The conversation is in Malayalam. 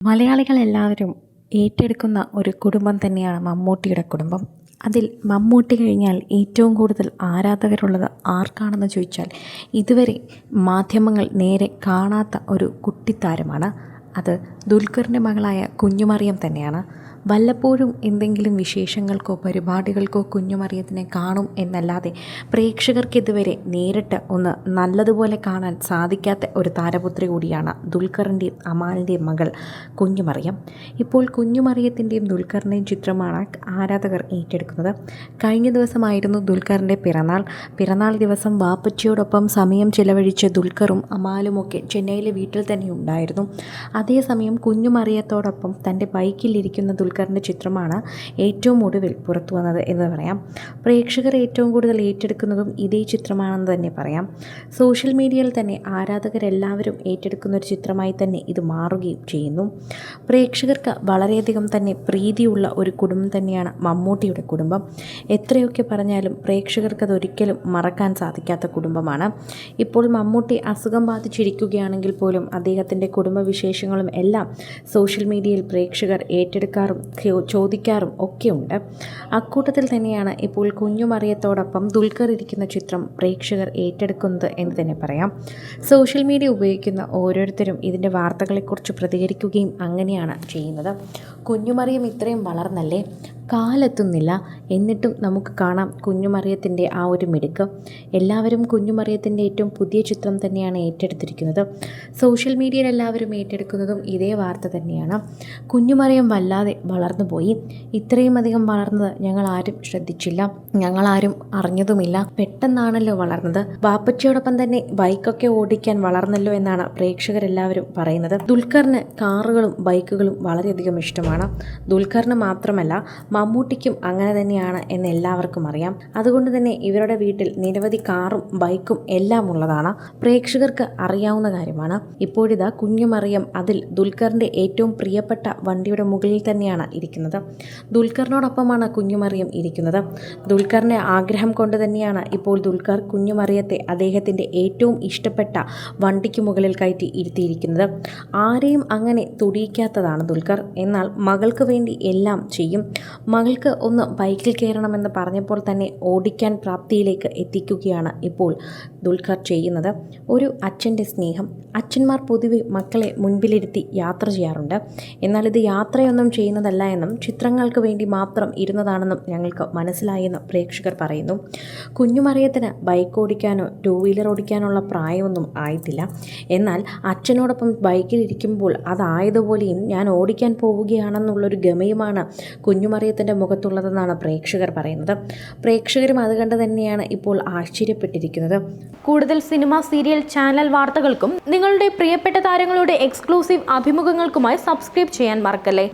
മലയാളികൾ എല്ലാവരും ഏറ്റെടുക്കുന്ന ഒരു കുടുംബം തന്നെയാണ് മമ്മൂട്ടിയുടെ കുടുംബം. അതിൽ മമ്മൂട്ടി കഴിഞ്ഞാൽ ഏറ്റവും കൂടുതൽ ആരാധകരുള്ളത് ആർക്കാണെന്ന് ചോദിച്ചാൽ ഇതുവരെ മാധ്യമങ്ങൾ നേരെ കാണാത്ത ഒരു കുട്ടിത്താരമാണ്. അത് ദുൽഖറിന്റെ മകളായ കുഞ്ഞുമറിയം തന്നെയാണ്. വല്ലപ്പോഴും എന്തെങ്കിലും വിശേഷങ്ങൾക്കോ പരിപാടികൾക്കോ കുഞ്ഞുമറിയത്തിനെ കാണും എന്നല്ലാതെ പ്രേക്ഷകർക്കിതുവരെ നേരിട്ട് ഒന്ന് നല്ലതുപോലെ കാണാൻ സാധിക്കാത്ത ഒരു താരപുത്രി കൂടിയാണ് ദുൽഖറിന്റെയും അമാലിന്റെയും മകൾ കുഞ്ഞുമറിയം. ഇപ്പോൾ കുഞ്ഞുമറിയത്തിന്റെയും ദുൽഖറിന്റെയും ചിത്രമാണ് ആരാധകർ ഏറ്റെടുക്കുന്നത്. കഴിഞ്ഞ ദിവസമായിരുന്നു ദുൽഖറിന്റെ പിറന്നാൾ. പിറന്നാൾ ദിവസം വാപ്പച്ചിയോടൊപ്പം സമയം ചിലവഴിച്ച ദുൽഖറും അമാലുമൊക്കെ ചെന്നൈയിലെ വീട്ടിൽ തന്നെ ഉണ്ടായിരുന്നു. അതേസമയം കുഞ്ഞുമറിയത്തോടൊപ്പം തന്റെ ബൈക്കിലിരിക്കുന്ന ദുൽഖറിന്റെ ചിത്രമാണ് ഏറ്റവും ഒടുവിൽ പുറത്തു വന്നത് എന്ന് പറയാം. പ്രേക്ഷകർ ഏറ്റവും കൂടുതൽ ഏറ്റെടുക്കുന്നതും ഇതേ ചിത്രമാണെന്ന് തന്നെ പറയാം. സോഷ്യൽ മീഡിയയിൽ തന്നെ ആരാധകരെല്ലാവരും ഏറ്റെടുക്കുന്ന ഒരു ചിത്രമായി തന്നെ ഇത് മാറുകയും ചെയ്യുന്നു. പ്രേക്ഷകർക്ക് വളരെയധികം തന്നെ പ്രീതിയുള്ള ഒരു കുടുംബം തന്നെയാണ് മമ്മൂട്ടിയുടെ കുടുംബം. എത്രയൊക്കെ പറഞ്ഞാലും പ്രേക്ഷകർക്ക് അതൊരിക്കലും മറക്കാൻ സാധിക്കാത്ത കുടുംബമാണ്. ഇപ്പോൾ മമ്മൂട്ടി അസുഖം ബാധിച്ചിരിക്കുകയാണെങ്കിൽ പോലും അദ്ദേഹത്തിന്റെ കുടുംബവിശേഷങ്ങളും എല്ലാം സോഷ്യൽ മീഡിയയിൽ പ്രേക്ഷകർ ഏറ്റെടുക്കാറും ചോദിക്കാറും ഒക്കെയുണ്ട് അക്കൂട്ടത്തിൽ തന്നെയാണ് ഇപ്പോൾ കുഞ്ഞുമറിയത്തോടൊപ്പം ദുൽഖർ ഇരിക്കുന്ന ചിത്രം പ്രേക്ഷകർ ഏറ്റെടുക്കുന്നത് എന്ന് തന്നെ പറയാം. സോഷ്യൽ മീഡിയ ഉപയോഗിക്കുന്ന ഓരോരുത്തരും ഇതിന്റെ വാർത്തകളെക്കുറിച്ച് പ്രതികരിക്കുകയും അങ്ങനെയാണ് ചെയ്യുന്നത്. കുഞ്ഞുമറിയം ഇത്രയും വളർന്നല്ലേ? കാലെത്തുന്നില്ല. എന്നിട്ടും നമുക്ക് കാണാം കുഞ്ഞുമറിയത്തിന്റെ ആ ഒരു മിടുക്ക്. എല്ലാവരും കുഞ്ഞുമറിയത്തിന്റെ ഏറ്റവും പുതിയ ചിത്രം തന്നെയാണ് ഏറ്റെടുത്തിരിക്കുന്നത്. സോഷ്യൽ മീഡിയയിൽ എല്ലാവരും ഏറ്റെടുക്കുന്നതും ഇതേ വാർത്ത തന്നെയാണ്. കുഞ്ഞുമറിയം വല്ലാതെ വളർന്നു പോയി ഇത്രയും അധികം വളർന്നത് ഞങ്ങൾ ആരും ശ്രദ്ധിച്ചില്ല. ഞങ്ങളാരും അറിഞ്ഞതുമില്ല. പെട്ടെന്നാണല്ലോ വളർന്നത്. വാപ്പച്ചിയോടൊപ്പം തന്നെ ബൈക്കൊക്കെ ഓടിക്കാൻ വളർന്നല്ലോ എന്നാണ് പ്രേക്ഷകരെല്ലാവരും പറയുന്നത്. ദുൽഖറിന് കാറുകളും ബൈക്കുകളും വളരെയധികം ഇഷ്ടമാണ്. ദുൽഖറിന് മാത്രമല്ല മമ്മൂട്ടിക്കും അങ്ങനെ തന്നെയാണ് എന്ന് എല്ലാവർക്കും അറിയാം. അതുകൊണ്ട് തന്നെ ഇവരുടെ വീട്ടിൽ നിരവധി കാറും ബൈക്കും എല്ലാം ഉള്ളതാണ്. പ്രേക്ഷകർക്ക് അറിയാവുന്ന കാര്യമാണ്. ഇപ്പോഴിതാ കുഞ്ഞുമറിയം അതിൽ ദുൽഖറിന്റെ ഏറ്റവും പ്രിയപ്പെട്ട വണ്ടിയുടെ മുകളിൽ തന്നെയാണ് ഇരിക്കുന്നത്. ദുൽഖറിനോടൊപ്പമാണ് കുഞ്ഞുമറിയം ഇരിക്കുന്നത്. ദുൽഖറിന്റെ ആഗ്രഹം കൊണ്ട് തന്നെയാണ് ഇപ്പോൾ ദുൽഖർ കുഞ്ഞുമറിയത്തെ അദ്ദേഹത്തിന്റെ ഏറ്റവും ഇഷ്ടപ്പെട്ട വണ്ടിക്ക് മുകളിൽ കയറ്റി ഇരുത്തിയിരിക്കുന്നത്. ആരെയും അങ്ങനെ തുടിയിക്കാത്തതാണ് ദുൽഖർ. എന്നാൽ മകൾക്ക് വേണ്ടി എല്ലാം ചെയ്യും. മകൾക്ക് ഒന്ന് ബൈക്കിൽ കയറണമെന്ന് പറഞ്ഞപ്പോൾ തന്നെ ഓടിക്കാൻ പ്രാപ്തിയിലേക്ക് എത്തിക്കുകയാണ് ഇപ്പോൾ ദുൽഖർ ചെയ്യുന്നത്. ഒരു അച്ഛന്റെ സ്നേഹം. അച്ഛന്മാർ പൊതുവെ മക്കളെ മുൻപിലിരുത്തി യാത്ര ചെയ്യാറുണ്ട്. എന്നാൽ ഇത് യാത്രയൊന്നും ചെയ്യുന്നതല്ല എന്നും ചിത്രങ്ങൾക്ക് വേണ്ടി മാത്രം ഇരുന്നതാണെന്നും ഞങ്ങൾക്ക് മനസ്സിലായെന്ന് പ്രേക്ഷകർ പറയുന്നു. കുഞ്ഞുമറിയത്തിന് ബൈക്ക് ഓടിക്കാനോ ടൂ വീലർ ഓടിക്കാനുള്ള പ്രായമൊന്നും ആയിട്ടില്ല. എന്നാൽ അച്ഛനോടൊപ്പം ബൈക്കിലിരിക്കുമ്പോൾ അതായതുപോലെയും ഞാൻ ഓടിക്കാൻ പോവുകയാണെന്നുള്ളൊരു ഗമയുമാണ് കുഞ്ഞുമറിയത്തിന്റെ മുഖത്തുള്ളതെന്നാണ് പ്രേക്ഷകർ പറയുന്നത്. പ്രേക്ഷകരും അത് കണ്ട് തന്നെയാണ് ഇപ്പോൾ ആശ്ചര്യപ്പെട്ടിരിക്കുന്നത്. കൂടുതൽ സിനിമ സീരിയൽ ചാനൽ വാർത്തകൾക്കും നിങ്ങളുടെ പ്രിയപ്പെട്ട താരങ്ങളുടെ എക്സ്ക്ലൂസീവ് അഭിമുഖങ്ങൾക്കുമായി സബ്സ്ക്രൈബ് ചെയ്യാൻ മറക്കല്ലേ?